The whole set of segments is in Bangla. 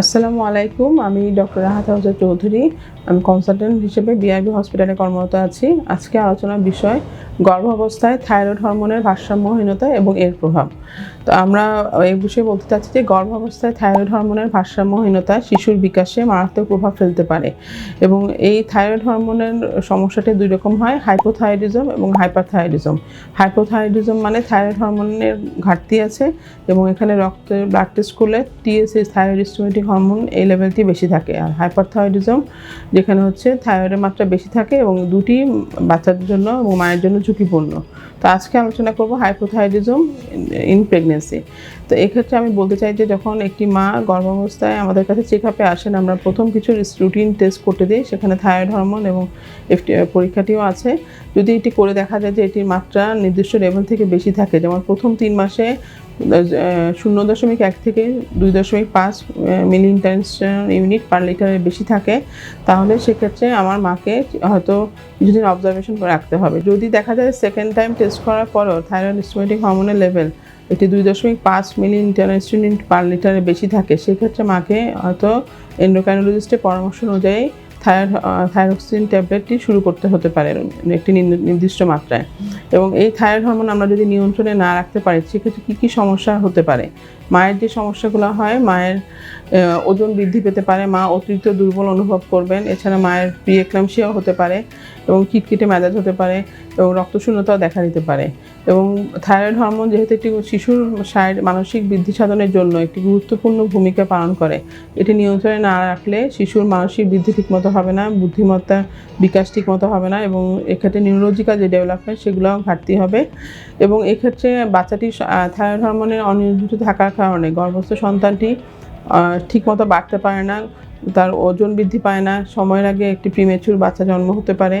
আসসালামু আলাইকুম, আমি ডক্টর রাহাত হাউজার চৌধুরী। আমি কনসালটেন্ট হিসেবে বিআরবি হসপিটালে কর্মরত আছি। আজকে আলোচনার বিষয়, গর্ভাবস্থায় থাইরয়েড হরমোনের ভারসাম্যহীনতা এবং এর প্রভাব। তো আমরা এই বিষয়ে বলতে চাচ্ছি যে, গর্ভাবস্থায় থাইরয়েড হরমোনের ভারসাম্যহীনতা শিশুর বিকাশে মারাত্মক প্রভাব ফেলতে পারে এবং এই থাইরয়েড হরমোনের সমস্যাটি দুই রকম হয় হাইপোথাইরয়েডিজম এবং হাইপারথাইরয়েডিজম হাইপোথাইরয়েডিজম মানে থাইরয়েড হরমোনের ঘাটতি আছে এবং এখানে রক্তের ব্লাড টেস্ট করলে টিএসএস থাইরয়েড স্টিমুলেটিং হরমোন এই লেভেলটি বেশি থাকে আর হাইপারথাইরয়েডিজম যেখানে হচ্ছে থাইরয়েডের মাত্রা বেশি থাকে এবং দুটি বাচ্চাদের জন্য এবং মায়ের জন্য ঝুঁকিপূর্ণ। তো আজকে আলোচনা করব হাইপোথাইরয়েডিজম ইন প্রেগনেন্সি তো এক্ষেত্রে আমি বলতে চাই যে যখন একটি মা গর্ভাবস্থায় আমাদের কাছে চেক আপে আসেন, আমরা প্রথম কিছু রুটিন টেস্ট করতে দিই, সেখানে থাইরয়েড হরমোন এবং পরীক্ষাটিও আছে। যদি এটি করে দেখা যায় যে এটির মাত্রা নির্দিষ্ট লেভেল থেকে বেশি থাকে, যেমন প্রথম তিন মাসে শূন্য দশমিক এক থেকে দুই দশমিক পাঁচ মিলি ইন্টারন্যাশনাল ইউনিট পার লিটারের বেশি থাকে, তাহলে সেক্ষেত্রে আমার মাকে হয়তো কিছুদিন অবজারভেশন রাখতে হবে। যদি দেখা যায় সেকেন্ড টাইম টেস্ট করার পরও থাইরয়েড স্টিমেটিক হরমোনের লেভেল এটি দুই দশমিক পাঁচ মিলি ইন্টারন্যাশনাল ইউনিট পার লিটারের বেশি থাকে, সেক্ষেত্রে মাকে হয়তো এন্ডোকাইনোলজিস্টের পরামর্শ অনুযায়ী থায়ার থায়ারক্সিন ট্যাবলেটটি শুরু করতে হতে পারে, একটি নির্দিষ্ট মাত্রায়। এবং এই থাইরয়েড হরমোন আমরা যদি নিয়ন্ত্রণে না রাখতে পারি, সেক্ষেত্রে কী কী সমস্যা হতে পারে? মায়ের যে সমস্যাগুলো হয়, মায়ের ওজন বৃদ্ধি পেতে পারে, মা অতিরিক্ত দুর্বল অনুভব করবেন, এছাড়া মায়ের প্রিয়েক্লামশিয়াও হতে পারে এবং কিটকিটে মেজাজ হতে পারে এবং রক্তশূন্যতাও দেখা দিতে পারে। এবং থাইরয়েড হরমোন যেহেতু একটি শিশুর শারীর মানসিক বৃদ্ধি সাধনের জন্য একটি গুরুত্বপূর্ণ ভূমিকা পালন করে, এটি নিয়ন্ত্রণে না রাখলে শিশুর মানসিক বৃদ্ধি ঠিকমতো হবে না, বুদ্ধিমত্তা বিকাশ ঠিকমতো হবে না এবং এক্ষেত্রে নিউরোলজিক্যাল যে ডেভেলপমেন্ট সেগুলো ঘাটতি হবে। এবং এক্ষেত্রে বাচ্চাটি থাইরয়েড হরমোনের অনিয়ন্ত্রিত থাকার কারণে গর্ভস্থ সন্তানটি ঠিকমতো বাড়তে পারে না, তার ওজন বৃদ্ধি পায় না, সময়ের আগে একটি প্রিমেচুর বাচ্চা জন্ম হতে পারে।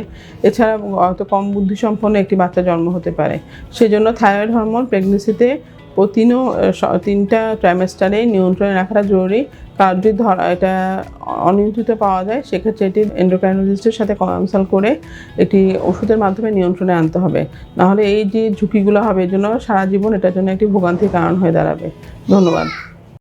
এছাড়া অত কম বুদ্ধিসম্পন্ন একটি বাচ্চা জন্ম হতে পারে। সেজন্য থাইরয়েড হরমোন প্রেগনেন্সিতে ও তিনও তিনটা ট্রাইমেস্টারে নিয়ন্ত্রণে রাখাটা জরুরি। কার যদি ধরা, এটা অনিয়ন্ত্রিত পাওয়া যায়, সেক্ষেত্রে এটি এন্ডোক্রাইনোলজিস্টের সাথে কনসাল্ট করে এটি ওষুধের মাধ্যমে নিয়ন্ত্রণে আনতে হবে। নাহলে এই যে ঝুঁকিগুলো হবে এই জন্য সারা জীবন এটার জন্য একটি ভোগান্তির কারণ হয়ে দাঁড়াবে। ধন্যবাদ।